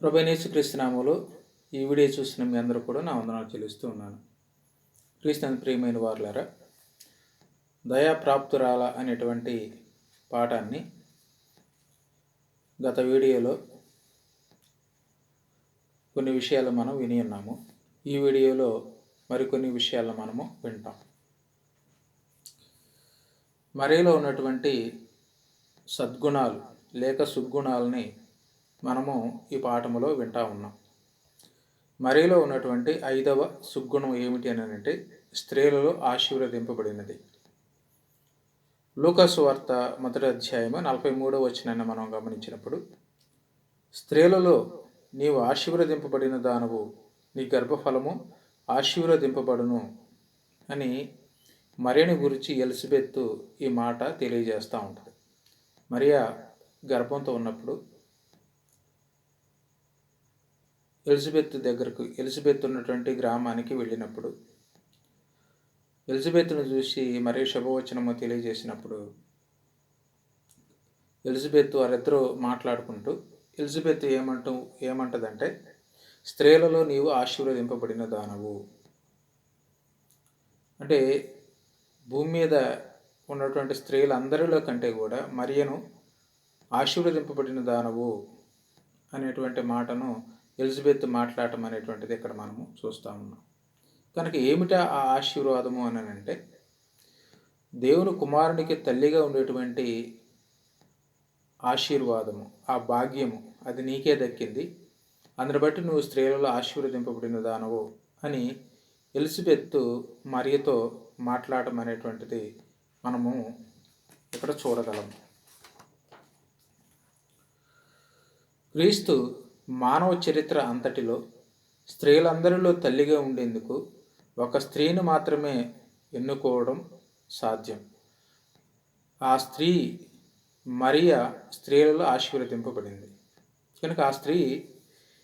ప్రభనేసు క్రీస్తునామములో ఈ వీడియో చూసిన మీ అందరూ కూడా నా వందనాలు చెల్లిస్తూ ఉన్నాను. క్రీస్తు ప్రియమైన వారులారా దయాప్రాప్తురాల అనేటువంటి పాఠాన్ని గత వీడియోలో కొన్ని విషయాలు మనం విని ఉన్నాము. ఈ వీడియోలో మరికొన్ని విషయాలు మనము వింటాం. మరీలో ఉన్నటువంటి సద్గుణాలు లేక సుద్గుణాలని మనము ఈ పాఠములో వింటా ఉన్నాం. మరీలో ఉన్నటువంటి ఐదవ సుగ్గుణం ఏమిటి అని అంటే స్త్రీలలో ఆశీర్వదింపబడినది. లూకసు వార్త మొదటి అధ్యాయము నలభై మూడో వచ్చినాన్ని మనం గమనించినప్పుడు స్త్రీలలో నీవు ఆశీర్వదింపబడిన దానవు నీ గర్భఫలము ఆశీర్వదింపబడును అని మరియని గురించి ఎలిసిబెత్తు ఈ మాట తెలియజేస్తూ ఉంటుంది. మరియా గర్భంతో ఉన్నప్పుడు ఎలిజబెత్ దగ్గరకు ఎలిజబెత్ ఉన్నటువంటి గ్రామానికి వెళ్ళినప్పుడు ఎలిజబెత్ను చూసి మరీ శుభవచనము తెలియజేసినప్పుడు ఎలిజబెత్ వారిద్దరూ మాట్లాడుకుంటూ ఎలిజబెత్ ఏమంటూ ఏమంటదంటే స్త్రీలలో నీవు ఆశీర్వదింపబడిన దానవు. అంటే భూమి మీద ఉన్నటువంటి స్త్రీలందరిలో కంటే కూడా మరియను ఆశీర్వదింపబడిన దానవు అనేటువంటి మాటను ఎలిజబెత్ మాట్లాడటం అనేటువంటిది ఇక్కడ మనము చూస్తూ ఉన్నాం. కనుక ఏమిటా ఆ ఆశీర్వాదము అని అంటే దేవుని కుమారునికి తల్లిగా ఉండేటువంటి ఆశీర్వాదము ఆ భాగ్యము అది నీకే దక్కింది. అందుని బట్టి నువ్వు స్త్రీలలో ఆశీర్వదింపబడిన దానవు అని ఎలిజబెత్ మరియతో మాట్లాడటం అనేటువంటిది మనము ఇక్కడ చూడగలము. క్రీస్తు మానవ చరిత్ర అంతటిలో స్త్రీలందరిలో తల్లిగా ఉండేందుకు ఒక స్త్రీని మాత్రమే ఎన్నుకోవడం సాధ్యం. ఆ స్త్రీ మరియా స్త్రీలలో ఆశీర్వదింపబడింది. కనుక ఆ స్త్రీ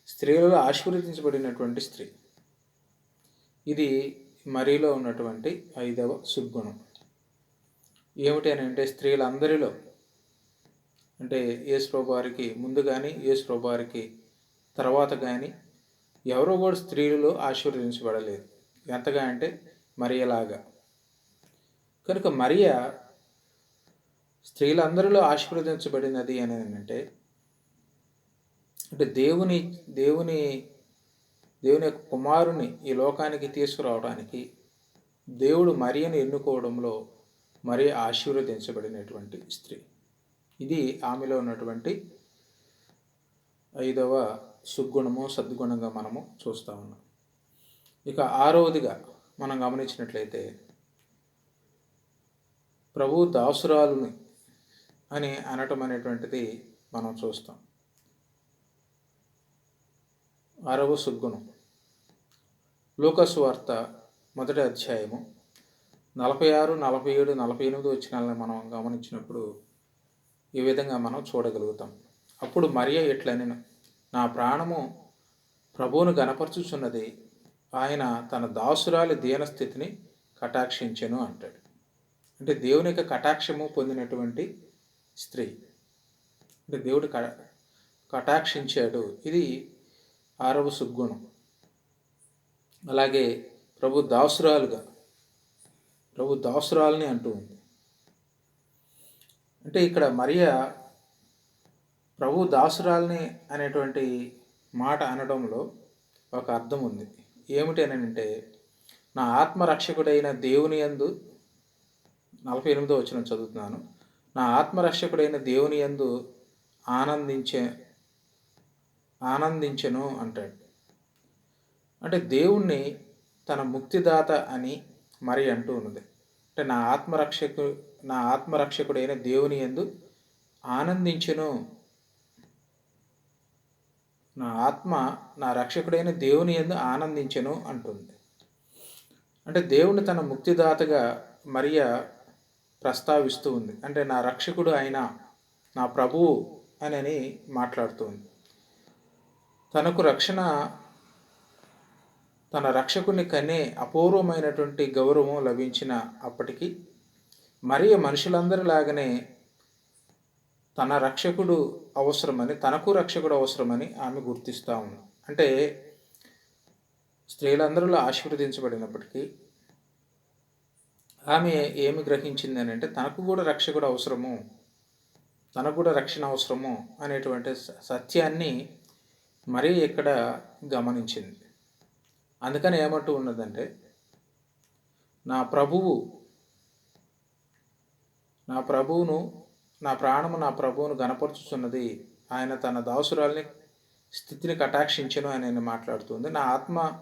స్త్రీలలో ఆశీర్వదించబడినటువంటి స్త్రీ. ఇది మరీలో ఉన్నటువంటి ఐదవ సుగ్గుణం ఏమిటి అని అంటే స్త్రీలందరిలో అంటే యేసు వారికి ముందుగానే యేసు వారికి తర్వాత కానీ ఎవరో కూడా స్త్రీలలో ఆశీర్వదించబడలేదు. ఎంతగా అంటే మరియలాగా. కనుక మరియ స్త్రీలందరిలో ఆశీర్వదించబడినది అని అంటే అంటే దేవుని దేవుని దేవుని యొక్క కుమారుని ఈ లోకానికి తీసుకురావడానికి దేవుడు మరియను ఎన్నుకోవడంలో మరి ఆశీర్వదించబడినటువంటి స్త్రీ. ఇది ఆమెలో ఉన్నటువంటి ఐదవ సుగ్గుణము సద్గుణంగా మనము చూస్తూ ఉన్నాం. ఇక ఆరవదిగా మనం గమనించినట్లయితే ప్రభు దాసురాలుని అని అనటం అనేటువంటిది మనం చూస్తాం. ఆరవ సుగ్గుణం లూకస్ వార్త మొదటి అధ్యాయము నలభై ఆరు నలభై ఏడు నలభై ఎనిమిది వచ్చినాలని మనం గమనించినప్పుడు ఈ విధంగా మనం చూడగలుగుతాం. అప్పుడు మరియ ఎట్లని నా ప్రాణము ప్రభువును గనపరచుచున్నది ఆయన తన దాసురాలి దీనస్థితిని కటాక్షించెను అంటాడు. అంటే దేవుని యొక్క కటాక్షము పొందినటువంటి స్త్రీ. అంటే దేవుడు కటాక్షించాడు. ఇది ఆరవ సుగ్గుణం అలాగే ప్రభు దాసురాలుగా ప్రభు దాసురాలని అంటూ ఉంది. అంటే ఇక్కడ మరియా ప్రభు దాసురాల్ని అనేటువంటి మాట అనడంలో ఒక అర్థం ఉంది. ఏమిటి అని అంటే నా ఆత్మరక్షకుడైన దేవుని యందు నలభై ఎనిమిదో వచ్చిన చదువుతున్నాను. నా ఆత్మరక్షకుడైన దేవుని యందు ఆనందించే ఆనందించెను అంటాడు. అంటే దేవుణ్ణి తన ముక్తిదాత అని మరి అంటూ ఉన్నది. అంటే నా ఆత్మరక్షకు నా ఆత్మరక్షకుడైన దేవుని ఎందు ఆనందించెను నా ఆత్మ నా రక్షకుడైన దేవుని ఎందు ఆనందించెను అంటుంది. అంటే దేవుని తన ముక్తిదాతగా మరియ ప్రస్తావిస్తూ ఉంది. అంటే నా రక్షకుడు అయినా నా ప్రభువు అని మాట్లాడుతుంది తనకు రక్షణ తన రక్షకుని కనే అపూర్వమైనటువంటి గౌరవం లభించిన అప్పటికీ మరియు మనుషులందరిలాగానే తన రక్షకుడు అవసరమని తనకు రక్షకుడు అవసరమని ఆమె గుర్తిస్తూ ఉంది. అంటే స్త్రీలందరిలో ఆశీర్వదించబడినప్పటికీ ఆమె ఏమి గ్రహించింది అని అంటే తనకు కూడా రక్షకుడు అవసరము తనకు కూడా రక్షణ అవసరము అనేటువంటి సత్యాన్ని మరీ ఇక్కడ గమనించింది. అందుకని ఏమంటూ ఉన్నదంటే నా ప్రభువు నా ప్రభువును నా ప్రాణము నా ప్రభువును గనపరుచుచున్నది ఆయన తన దాసురాల్ని స్థితిని కటాక్షించను అని నేను మాట్లాడుతుంది. నా ఆత్మ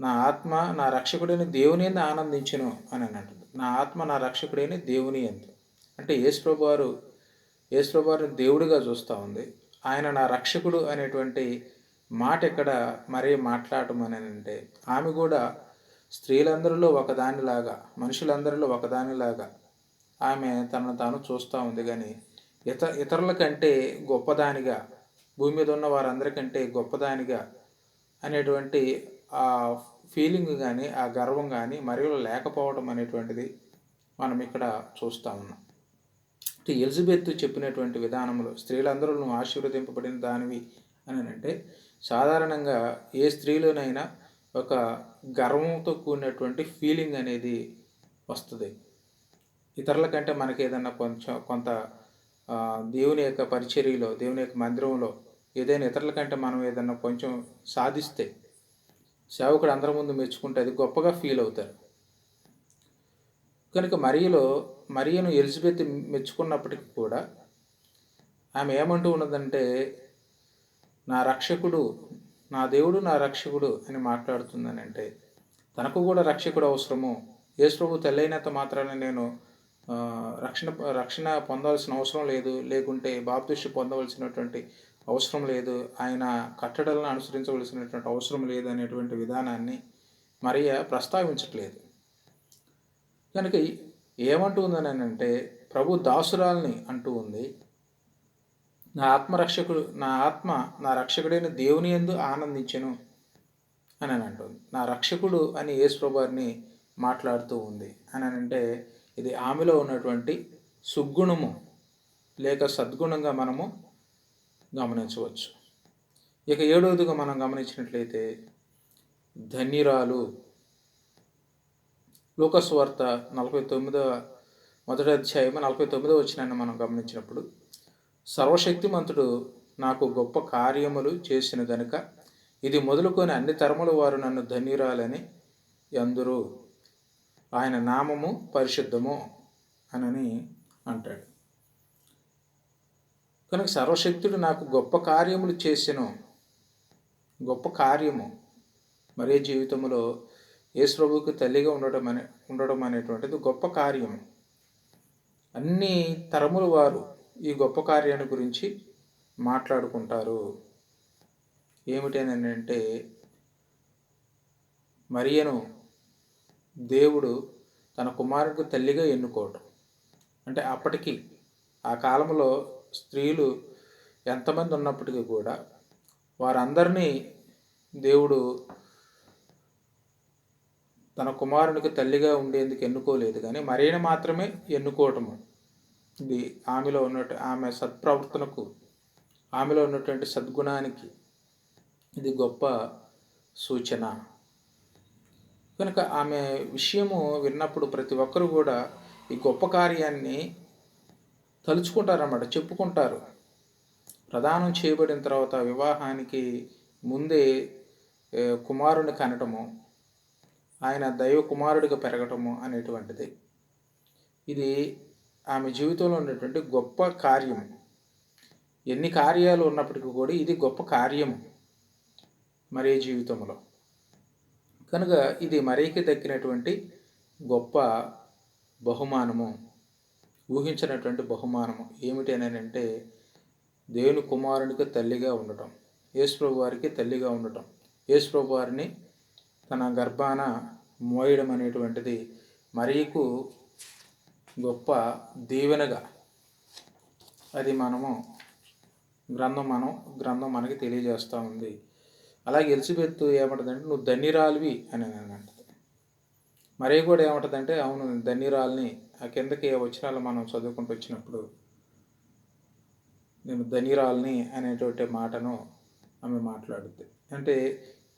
నా ఆత్మ నా రక్షకుడిని దేవుని ఎందు ఆనందించను అని అంటుంది. నా ఆత్మ నా రక్షకుడైన దేవుని అంది అంటే యేసుప్రభు వారు యేసుప్రభు వారిని దేవుడిగా చూస్తూ ఉంది. ఆయన నా రక్షకుడు అనేటువంటి మాట ఎక్కడ మరీ మాట్లాడటం అని అంటే ఆమె కూడా స్త్రీలందరిలో ఒకదానిలాగా మనుషులందరిలో ఒకదానిలాగా ఆమె తనను తాను చూస్తూ ఉంది కానీ ఇత ఇతరుల కంటే గొప్పదానిగా భూమి మీద ఉన్న వారందరికంటే గొప్పదానిగా అనేటువంటి ఆ ఫీలింగ్ కానీ ఆ గర్వం కానీ మరియు లేకపోవడం అనేటువంటిది మనం ఇక్కడ చూస్తూ ఉన్నాం. ఎలిజబెత్ చెప్పినటువంటి విధానంలో స్త్రీలందరూ నువ్వు ఆశీర్వదింపబడిన దానివి అని అంటే సాధారణంగా ఏ స్త్రీలోనైనా ఒక గర్వంతో కూడినటువంటి ఫీలింగ్ అనేది వస్తుంది. ఇతరుల కంటే మనకి ఏదన్నా కొంచెం కొంత దేవుని యొక్క పరిచర్యలో దేవుని యొక్క మందిరంలో ఏదైనా ఇతరుల కంటే మనం ఏదన్నా కొంచెం సాధిస్తే సేవకుడు అందరి ముందు మెచ్చుకుంటే అది గొప్పగా ఫీల్ అవుతారు. కనుక మరియలో మరియను ఎలిజబెత్ మెచ్చుకున్నప్పటికీ కూడా ఆమె ఏమంటూ ఉన్నదంటే నా రక్షకుడు నా దేవుడు నా రక్షకుడు అని మాట్లాడుతుందని అంటే తనకు కూడా రక్షకుడు అవసరము. యేసుప్రభు తెల్లైనంత మాత్రాన నేను రక్షణ రక్షణ పొందాల్సిన అవసరం లేదు లేకుంటే బాప్తిష్టి పొందవలసినటువంటి అవసరం లేదు ఆయన కట్టడలను అనుసరించవలసినటువంటి అవసరం లేదు అనేటువంటి విధానాన్ని మరియ ప్రస్తావించట్లేదు. కనుక ఏమంటుందని అంటే ప్రభు దాసురాల్ని అంటూ ఉంది నా ఆత్మరక్షకుడు నా ఆత్మ నా రక్షకుడైన దేవుని ఎందు ఆనందించను అని అని అంటుంది. నా రక్షకుడు అని యేసుప్రభుని మాట్లాడుతూ ఉంది అని అంటే ఇది ఆమెలో ఉన్నటువంటి సుగుణము లేక సద్గుణంగా మనము గమనించవచ్చు. ఇక ఏడవదిగా మనం గమనించినట్లయితే ధన్యురాలు లోకస్వార్త నలభై తొమ్మిదవ మొదటి అధ్యాయం నలభై తొమ్మిదవ వచ్చినాన్ని మనం గమనించినప్పుడు సర్వశక్తిమంతుడు నాకు గొప్ప కార్యములు చేసిన గనుక ఇది మొదలుకొని అన్ని తరముల వారు నన్ను ధన్యురాలని అందరూ ఆయన నామము పరిశుద్ధము అనని అంటాడు. కనుక సర్వశక్తుడు నాకు గొప్ప కార్యములు చేసెను. గొప్ప కార్యము. మరే జీవితంలో యేసుప్రభుకి తల్లిగా ఉండడం అనే ఉండడం అనేటువంటిది గొప్ప కార్యము. అన్ని తరముల వారు ఈ గొప్ప కార్యాన్ని గురించి మాట్లాడుకుంటారు. ఏమిటనంటే మరియను దేవుడు తన కుమారుడికి తల్లిగా ఎన్నుకోవటం. అంటే అప్పటికి ఆ కాలంలో స్త్రీలు ఎంతమంది ఉన్నప్పటికీ కూడా వారందరినీ దేవుడు తన కుమారునికి తల్లిగా ఉండేందుకు ఎన్నుకోలేదు కానీ మరీని మాత్రమే ఎన్నుకోవటము. ఇది ఆమెలో ఉన్నట్టు ఆమె సత్ప్రవర్తనకు ఆమెలో ఉన్నటువంటి సద్గుణానికి ఇది గొప్ప సూచన. కనుక ఆమె విషయము విన్నప్పుడు ప్రతి ఒక్కరు కూడా ఈ గొప్ప కార్యాన్ని తలుచుకుంటారన్నమాట చెప్పుకుంటారు. ప్రదానం చేయబడిన తర్వాత వివాహానికి ముందే కుమారుని కనటము ఆయన దైవ కుమారుడిగా పెరగటము అనేటువంటిది. ఇది ఆమె జీవితంలో ఉన్నటువంటి గొప్ప కార్యము. ఎన్ని కార్యాలు ఉన్నప్పటికీ కూడా ఇది గొప్ప కార్యము. మరే జీవితంలో. కనుక ఇది మరీకి దక్కినటువంటి గొప్ప బహుమానము ఊహించినటువంటి బహుమానము. ఏమిటి అని అంటే దేవుని కుమారునికి తల్లిగా ఉండటం యేసుప్రభు వారికి తల్లిగా ఉండటం. యేసుప్రభు వారిని తన గర్భాన మోయడం అనేటువంటిది మరీకు గొప్ప దీవెనగా అది మనము గ్రంథం మనం గ్రంథం మనకి తెలియజేస్తూ ఉంది. అలాగే ఎలిజబెత్ ఏమంటుందంటే నువ్వు ధన్యురాలివి అని అంటుంది మరే కూడా ఏమంటుందంటే అవును ధన్యురాల్ని. ఆ కిందకి వచ్చినాలు మనం చదువుకుంటూ వచ్చినప్పుడు నేను ధనిరాల్ని అనేటువంటి మాటను ఆమె మాట్లాడుద్ది. అంటే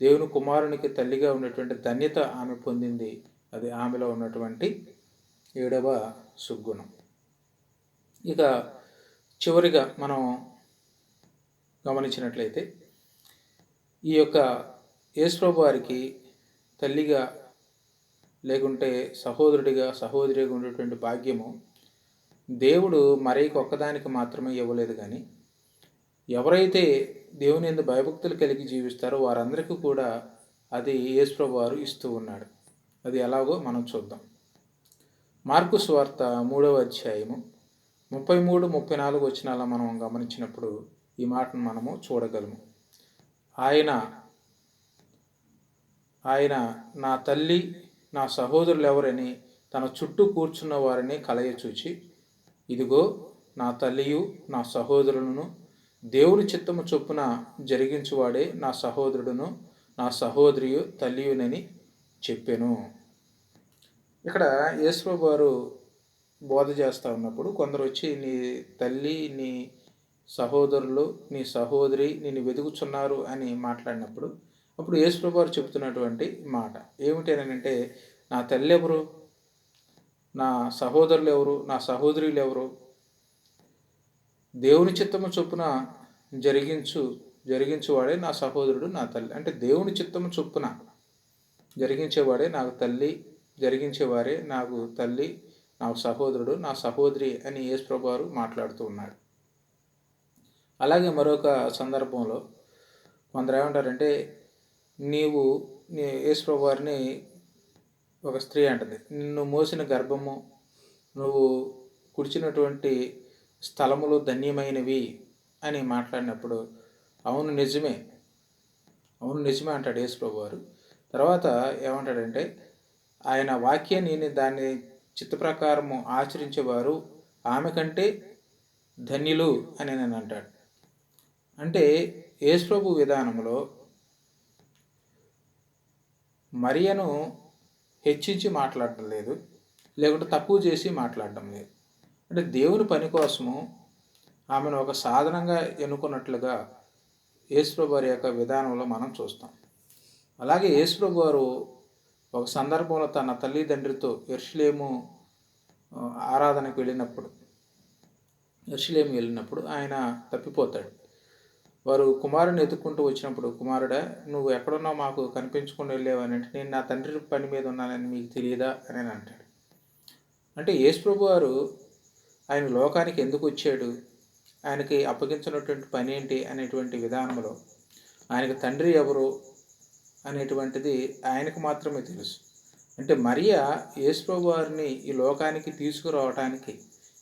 దేవుని కుమారునికి తల్లిగా ఉన్నటువంటి ధన్యత ఆమె పొందింది. అది ఆమెలో ఉన్నటువంటి ఏడవ సుగ్గుణం ఇక చివరిగా మనం గమనించినట్లయితే ఈ యొక్క యేసుప్రభు వారికి తల్లిగా లేకుంటే సహోదరుడిగా సహోదరిగా ఉండేటువంటి భాగ్యము దేవుడు మరీ ఒక్కదానికి మాత్రమే ఇవ్వలేదు కానీ ఎవరైతే దేవుని ఎందు భయభక్తులు కలిగి జీవిస్తారో వారందరికీ కూడా అది యేసుప్రభు వారు ఇస్తూ ఉన్నాడు. అది ఎలాగో మనం చూద్దాం. మార్కు స్వార్త మూడవ అధ్యాయము ముప్పై మూడు ముప్పై నాలుగు వచ్చినాల మనం గమనించినప్పుడు ఈ మాటను మనము చూడగలము. ఆయన ఆయన నా తల్లి నా సహోదరులు ఎవరని తన చుట్టూ కూర్చున్న వారిని కలయచూచి ఇదిగో నా తల్లియు నా సహోదరులను దేవుని చిత్తము చొప్పున జరిగించువాడే నా సహోదరుడును నా సహోదరియు తల్లియునని చెప్పాను. ఇక్కడ యేసుబాబు వారు బోధ చేస్తూ ఉన్నప్పుడు కొందరు వచ్చి నీ తల్లి నీ సహోదరులు నీ సహోదరి నిన్ను వెతుకుచున్నారు అని మాట్లాడినప్పుడు అప్పుడు యేసుప్రభు చెబుతున్నటువంటి చెప్తున్నటువంటి మాట ఏమిటి అని అంటే నా తల్లి ఎవరు? నా సహోదరులు ఎవరు? నా సహోదరులు ఎవరు? దేవుని చిత్తము చొప్పున జరిగించు జరిగించేవాడే నా సహోదరుడు నా తల్లి. అంటే దేవుని చిత్తము చొప్పున జరిగించేవాడే నాకు తల్లి జరిగించేవారే నాకు తల్లి నాకు సహోదరుడు నా సహోదరి అని యేసుప్రభు వారు మాట్లాడుతూ ఉన్నాడు అలాగే మరొక సందర్భంలో కొందరు ఏమంటారంటే నీవు నీ యేసుప్రభు వారిని ఒక స్త్రీ అంటది. నిన్ను మోసిన గర్భము నువ్వు కుడిచినటువంటి స్థలములు ధన్యమైనవి అని మాట్లాడినప్పుడు అవును నిజమే. అవును నిజమే అంటాడు యేసుప్రభు వారు తర్వాత ఏమంటాడంటే ఆయన వాక్యాన్ని దాన్ని చిత్త ప్రకారము ఆచరించేవారు ఆమె కంటే ధన్యులు అని నేను అంటాడు. అంటే యేసుప్రభు విధానంలో మరియను హెచ్చించి మాట్లాడటం లేదు లేకుంటే తక్కువ చేసి మాట్లాడటం లేదు. అంటే దేవుని పని కోసము ఆమెను ఒక సాధనంగా ఎన్నుకున్నట్లుగా యేసుప్రభు వారి యొక్క విధానంలో మనం చూస్తాం. అలాగే యేసుప్రభు వారు ఒక సందర్భంలో తన తల్లిదండ్రితో ఎర్షులేము ఆరాధనకు వెళ్ళినప్పుడు ఎర్షులేము వెళ్ళినప్పుడు ఆయన తప్పిపోతాడు. వారు కుమారుని ఎత్తుక్కుంటూ వచ్చినప్పుడు కుమారుడా నువ్వు ఎక్కడున్నావు? మాకు కనిపించకుండా వెళ్ళేవని అంటే నేను నా తండ్రి పని మీద ఉన్నానని మీకు తెలియదా? అని అంటాడు. అంటే యేసుప్రభు వారు ఆయన లోకానికి ఎందుకు వచ్చాడు? ఆయనకి అప్పగించినటువంటి పని ఏంటి అనేటువంటి విధానంలో ఆయనకు తండ్రి ఎవరు అనేటువంటిది ఆయనకు మాత్రమే తెలుసు. అంటే మరియా యేసుప్రభు వారిని ఈ లోకానికి తీసుకురావటానికి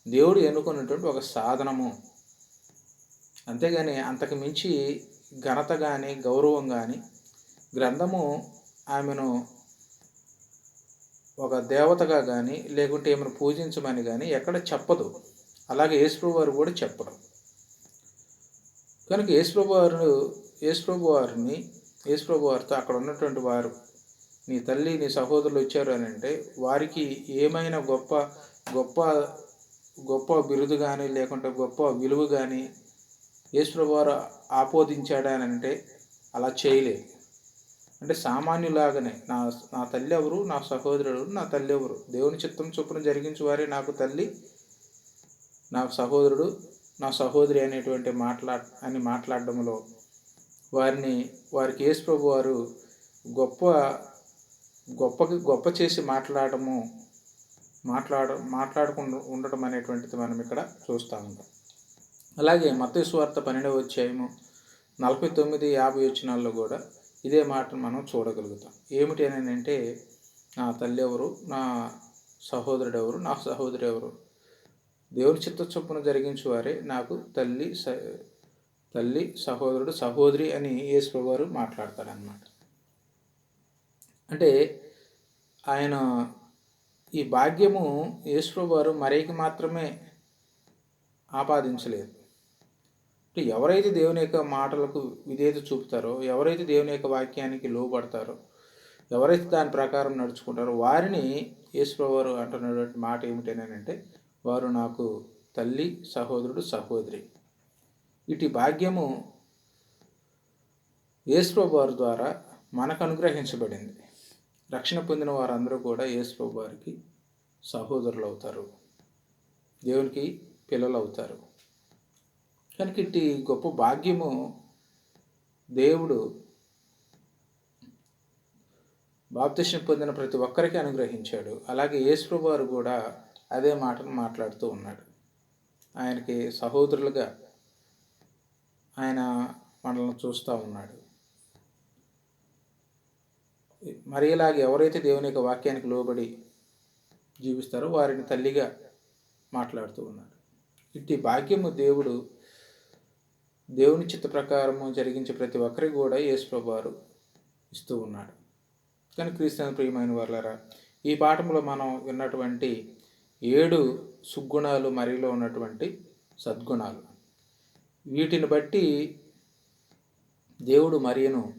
దేవుడు ఎన్నుకున్నటువంటి ఒక సాధనము. అంతేగాని అంతకు మించి ఘనత కానీ గౌరవం కానీ గ్రంథము ఆమెను ఒక దేవతగా కానీ లేకుంటే ఏమైనా పూజించమని కానీ ఎక్కడ చెప్పదు. అలాగే యేసుప్రభు వారు కూడా చెప్పరు. కనుక యేసుప్రభు వారు యేసుప్రభు వారిని యేసుప్రభు వారితో అక్కడ ఉన్నటువంటి వారు నీ తల్లి నీ సహోదరులు వచ్చారు అని అంటే వారికి ఏమైనా గొప్ప గొప్ప గొప్ప బిరుదు కానీ లేకుంటే గొప్ప విలువ కానీ యేసుప్రభువారు వారు అని అంటే అలా చేయలేదు. అంటే సామాన్యులాగానే నా నా తల్లి ఎవరు నా సహోదరుడు నా తల్లి ఎవరు? దేవుని చిత్తం చొప్పున జరిగించు వారే నాకు తల్లి నాకు సహోదరుడు నా సహోదరి అనేటువంటి మాట్లా అని మాట్లాడడంలో వారిని వారికి యేసుప్రభు వారు గొప్ప గొప్ప గొప్ప చేసి మాట్లాడము మాట్లాడ మాట్లాడకుండా ఉండటం అనేటువంటిది మనం ఇక్కడ చూస్తూ ఉంటాం. అలాగే మతేశ్వార్త పన్నెండవ అధ్యాయము నలభై తొమ్మిది యాభై వచ్చినాల్లో కూడా ఇదే మాటను మనం చూడగలుగుతాం. ఏమిటి అని అంటే నా తల్లి ఎవరు నా సహోదరుడు ఎవరు నా సహోదరు ఎవరు? దేవుని చిత్త చొప్పున జరిగించేవారే నాకు తల్లి స తల్లి సహోదరుడు సహోదరి అని యేసు గారు మాట్లాడతారనమాట అంటే ఆయన ఈ భాగ్యము యేసు వారు మరేకి మాత్రమే ఆపాదించలేదు. అంటే ఎవరైతే దేవుని యొక్క మాటలకు విధేయత చూపుతారో ఎవరైతే దేవుని యొక్క వాక్యానికి లోపడతారో ఎవరైతే దాని ప్రకారం నడుచుకుంటారో వారిని యేసుప్రభువారు అంటున్నటువంటి మాట ఏమిటనంటే వారు నాకు తల్లి సహోదరుడు సహోదరి. ఇటు భాగ్యము యేసుప్రభు వారి ద్వారా మనకు అనుగ్రహించబడింది. రక్షణ పొందిన వారందరూ కూడా యేసుప్రభు వారికి సహోదరులు అవుతారు దేవునికి పిల్లలు అవుతారు కనుక ఇట్టి గొప్ప భాగ్యము దేవుడు బాప్తిష్యం పొందిన ప్రతి ఒక్కరికి అనుగ్రహించాడు. అలాగే యేసుప్రభు వారు కూడా అదే మాటను మాట్లాడుతూ ఉన్నాడు. ఆయనకి సహోదరులుగా ఆయన మనల్ని చూస్తూ ఉన్నాడు. మరి ఇలాగే ఎవరైతే దేవుని యొక్క వాక్యానికి లోబడి జీవిస్తారో వారిని తల్లిగా మాట్లాడుతూ ఉన్నాడు. ఇట్టి భాగ్యము దేవుడు దేవుని చిత్త ప్రకారము జరిగించే ప్రతి ఒక్కరికి కూడా యేసుప్రభువారు ఇస్తూ ఉన్నాడు. కానీ క్రీస్తు ప్రియమైన వాళ్ళరా ఈ పాఠంలో మనం విన్నటువంటి ఏడు సుగ్గుణాలు మరిలో ఉన్నటువంటి సద్గుణాలు. వీటిని బట్టి దేవుడు మరియను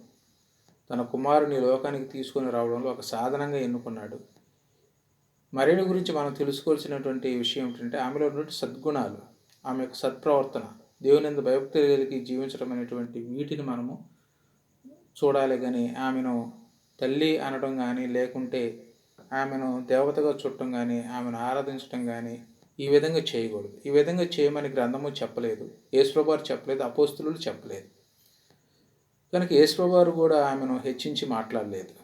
తన కుమారుని లోకానికి తీసుకొని రావడంలో ఒక సాధనంగా ఎన్నుకున్నాడు. మరియను గురించి మనం తెలుసుకోవాల్సినటువంటి విషయం ఏంటంటే ఆమెలో ఉన్నటువంటి సద్గుణాలు ఆమె యొక్క సత్ప్రవర్తన దేవుని ఎంత భయభక్తి కలిగి జీవించడం అనేటువంటి వీటిని మనము చూడాలి కానీ ఆమెను తల్లి అనడం కానీ లేకుంటే ఆమెను దేవతగా చుట్టం కానీ ఆమెను ఆరాధించడం కానీ ఈ విధంగా చేయకూడదు. ఈ విధంగా చేయమని గ్రంథము చెప్పలేదు. యేసుప్రభారు చెప్పలేదు. అపోస్తులు చెప్పలేదు. కనుక యేసుప్రభారు కూడా ఆమెను హెచ్చించి మాట్లాడలేదు.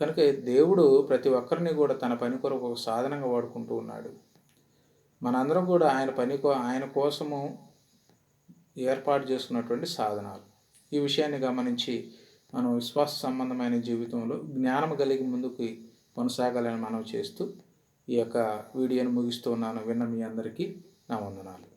కనుక దేవుడు ప్రతి ఒక్కరిని కూడా తన పని కొరకు ఒక సాధనంగా వాడుకుంటూ ఉన్నాడు. మనందరం కూడా ఆయన పని ఆయన కోసము ఏర్పాటు చేసుకున్నటువంటి సాధనాలు. ఈ విషయాన్ని గమనించి మనం విశ్వాస సంబంధమైన జీవితంలో జ్ఞానం కలిగి ముందుకు కొనసాగాలని మనం చేస్తూ ఈ యొక్క వీడియోను ముగిస్తూ ఉన్నాను. విన్న మీ అందరికీ నా వందనాలు.